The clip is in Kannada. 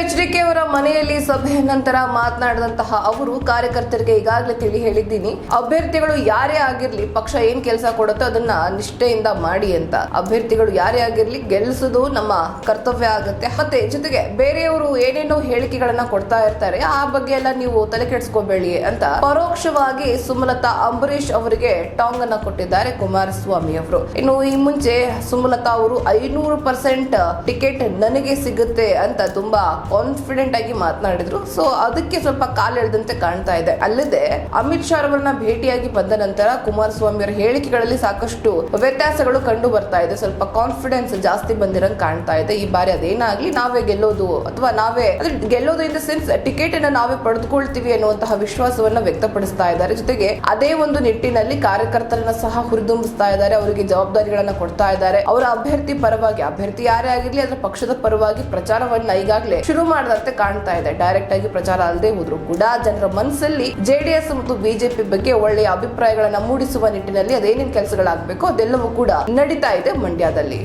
ಎಚ್ ಡಿ ಕೆ ಅವರ ಮನೆಯಲ್ಲಿ ಸಭೆಯ ನಂತರ ಮಾತನಾಡಿದಂತಹ ಅವರು ಕಾರ್ಯಕರ್ತರಿಗೆ ಈಗಾಗಲೇ ತಿಳಿ ಹೇಳಿದ್ದೀನಿ. ಅಭ್ಯರ್ಥಿಗಳು ಯಾರೇ ಆಗಿರ್ಲಿ ಪಕ್ಷ ಏನ್ ಕೆಲಸ ಕೊಡುತ್ತೋ ಅದನ್ನ ನಿಷ್ಠೆಯಿಂದ ಮಾಡಿ ಅಂತ. ಅಭ್ಯರ್ಥಿಗಳು ಯಾರೇ ಆಗಿರ್ಲಿ ಗೆಲ್ಲಿಸೋದು ನಮ್ಮ ಕರ್ತವ್ಯ ಆಗುತ್ತೆ. ಮತ್ತೆ ಜೊತೆಗೆ ಬೇರೆಯವರು ಏನೇನೋ ಹೇಳಿಕೆಗಳನ್ನ ಕೊಡ್ತಾ ಇರ್ತಾರೆ. ಆ ಬಗ್ಗೆ ಎಲ್ಲ ನೀವು ತಲೆ ಕೆಡಿಸ್ಕೋಬೇಡಿ ಅಂತ ಪರೋಕ್ಷವಾಗಿ ಸುಮಲತಾ ಅಂಬರೀಶ್ ಅವರಿಗೆ ಟಾಂಗ್ ಅನ್ನ ಕೊಟ್ಟಿದ್ದಾರೆ ಕುಮಾರಸ್ವಾಮಿ ಅವರು. ಇನ್ನು ಈ ಮುಂಚೆ ಸುಮಲತಾ ಅವರು ಐನೂರು ಪರ್ಸೆಂಟ್ ಟಿಕೆಟ್ ನನಗೆ ಸಿಗುತ್ತೆ ಅಂತ ತುಂಬಾ ಕಾನ್ಫಿಡೆಂಟ್ ಆಗಿ ಮಾತನಾಡಿದ್ರು. ಸೊ ಅದಕ್ಕೆ ಸ್ವಲ್ಪ ಕಾಲೆಳೆದಂತೆ ಕಾಣ್ತಾ ಇದೆ. ಅಲ್ಲದೆ, ಅಮಿತ್ ಶಾ ಅವರನ್ನ ಭೇಟಿಯಾಗಿ ಬಂದ ನಂತರ ಕುಮಾರಸ್ವಾಮಿ ಅವರ ಹೇಳಿಕೆಗಳಲ್ಲಿ ಸಾಕಷ್ಟು ವ್ಯತ್ಯಾಸಗಳು ಕಂಡು ಬರ್ತಾ ಇದೆ. ಸ್ವಲ್ಪ ಕಾನ್ಫಿಡೆನ್ಸ್ ಜಾಸ್ತಿ ಬಂದಿರಂಗ್ ಕಾಣ್ತಾ ಇದೆ. ಈ ಬಾರಿ ಅದೇನಾಗ್ಲಿ, ನಾವೇ ಗೆಲ್ಲೋದು ಅಥವಾ ನಾವೇ ಗೆಲ್ಲೋದು ಇನ್ ದ ಸೆನ್ಸ್ ಟಿಕೆಟ್ ಅನ್ನ ನಾವೇ ಪಡೆದುಕೊಳ್ತೀವಿ ಅನ್ನುವಂತಹ ವಿಶ್ವಾಸವನ್ನ ವ್ಯಕ್ತಪಡಿಸ್ತಾ ಇದ್ದಾರೆ. ಜೊತೆಗೆ, ಅದೇ ಒಂದು ನಿಟ್ಟಿನಲ್ಲಿ ಕಾರ್ಯಕರ್ತರನ್ನ ಸಹ ಹುರಿದುಂಬಿಸ್ತಾ ಇದ್ದಾರೆ. ಅವರಿಗೆ ಜವಾಬ್ದಾರಿಗಳನ್ನ ಕೊಡ್ತಾ ಇದ್ದಾರೆ. ಅವರ ಅಭ್ಯರ್ಥಿ ಪರವಾಗಿ, ಅಭ್ಯರ್ಥಿ ಯಾರೇ ಆಗಿರ್ಲಿ, ಅದರ ಪಕ್ಷದ ಪರವಾಗಿ ಪ್ರಚಾರವನ್ನ ಈಗಾಗಲೇ ಶುರು ಮಾಡದಂತೆ ಕಾಣ್ತಾ ಇದೆ. ಡೈರೆಕ್ಟ್ ಆಗಿ ಪ್ರಚಾರ ಅಲ್ಲದೆ ಹೋದ್ರು ಕೂಡ ಜನರ ಮನಸ್ಸಲ್ಲಿ ಜೆಡಿಎಸ್ ಮತ್ತು ಬಿಜೆಪಿ ಬಗ್ಗೆ ಒಳ್ಳೆಯ ಅಭಿಪ್ರಾಯಗಳನ್ನ ಮೂಡಿಸುವ ನಿಟ್ಟಿನಲ್ಲಿ ಅದೇನೇನ್ ಕೆಲಸಗಳಾಗಬೇಕು ಅದೆಲ್ಲವೂ ಕೂಡ ನಡೀತಾ ಇದೆ ಮಂಡ್ಯದಲ್ಲಿ.